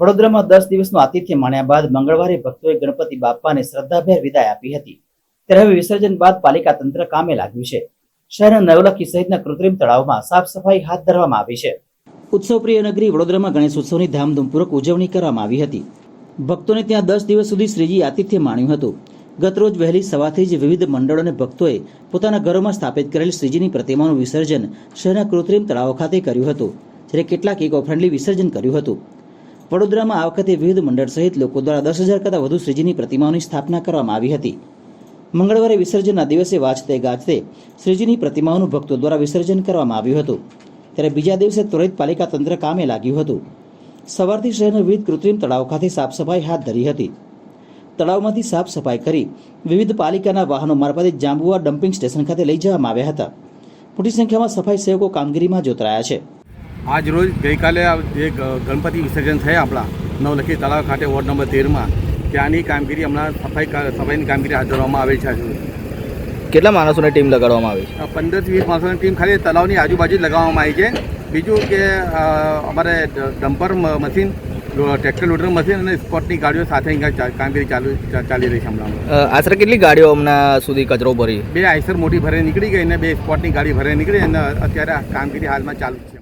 વડોદરામાં દસ દિવસનું આતિથ્ય માણ્યા બાદ મંગળવારે ભક્તોએ ગણપતિ બાપાને શ્રદ્ધાભેર વિદાય આપી હતી. ત્યારે હવે વિસર્જન બાદ પાલિકા તંત્ર કામે લાગ્યું છે. શહેરના નવલખી સહિતના કૃત્રિમ તળાવમાં સાફ સફાઈ હાથ ધરવામાં આવી છે. ઉત્સવપ્રિય નગરી વડોદરામાં ગણેશ ઉત્સવની ધામધૂમપૂર્વક ઉજવણી કરવામાં આવી હતી. ભક્તોને ત્યાં દસ દિવસ સુધી શ્રીજી આતિથ્ય માણ્યું હતું. ગતરોજ વહેલી સવારથી જ વિવિધ મંડળો અને ભક્તોએ પોતાના ઘરોમાં સ્થાપિત કરેલ શ્રીજીની પ્રતિમાનું વિસર્જન શહેરના કૃત્રિમ તળાવો ખાતે કર્યું હતું, જ્યારે કેટલાક ઇકો ફ્રેન્ડલી વિસર્જન કર્યું હતું. વડોદરામાં આ વખતે વિવિધ મંડળ સહિત લોકો દ્વારા દસ હજાર કરતાં વધુ શ્રીજીની પ્રતિમાઓની સ્થાપના કરવામાં આવી હતી. મંગળવારે વિસર્જનના દિવસે વાંચતે ગાજતે શ્રીજીની પ્રતિમાઓનું ભક્તો દ્વારા વિસર્જન કરવામાં આવ્યું હતું. ત્યારે બીજા દિવસે ત્વરિત પાલિકા તંત્ર કામે લાગ્યું હતું. સવારથી શહેરના વિવિધ કૃત્રિમ તળાવ ખાતે સાફસફાઈ હાથ ધરી હતી. તળાવમાંથી સાફ સફાઈ કરી વિવિધ પાલિકાના વાહનો મારફતે જાંબુઆ ડમ્પિંગ સ્ટેશન ખાતે લઈ જવામાં આવ્યા હતા. મોટી સંખ્યામાં સફાઈ સેવકો કામગીરીમાં જોતરાયા છે. આજ રોજ ગઈકાલે જે ગણપતિ વિસર્જન થયા આપણા નવલખી તળાવ ખાતે વોર્ડ નંબર તેરમાં ત્યાંની કામગીરી હમણાં સફાઈ સફાઈની કામગીરી હાથ ધરવામાં આવે છે. કેટલા માણસોની ટીમ લગાડવામાં આવી છે? પંદરથી વીસ માણસોની ટીમ ખાલી તળાવની આજુબાજુ જ લગાવવામાં આવી છે. બીજું કે અમારે dumper machine tractor loader machine અને સ્પોટની ગાડીઓ સાથે કામગીરી ચાલુ ચાલી રહી છે હમણાં. આશરે કેટલી ગાડીઓ હમણાં સુધી કચરો ભરી? બે આઈસર મોટી ભરે નીકળી ગઈ અને બે સ્પોટની ગાડી ભરે નીકળી અને અત્યારે આ કામગીરી હાલમાં ચાલુ છે.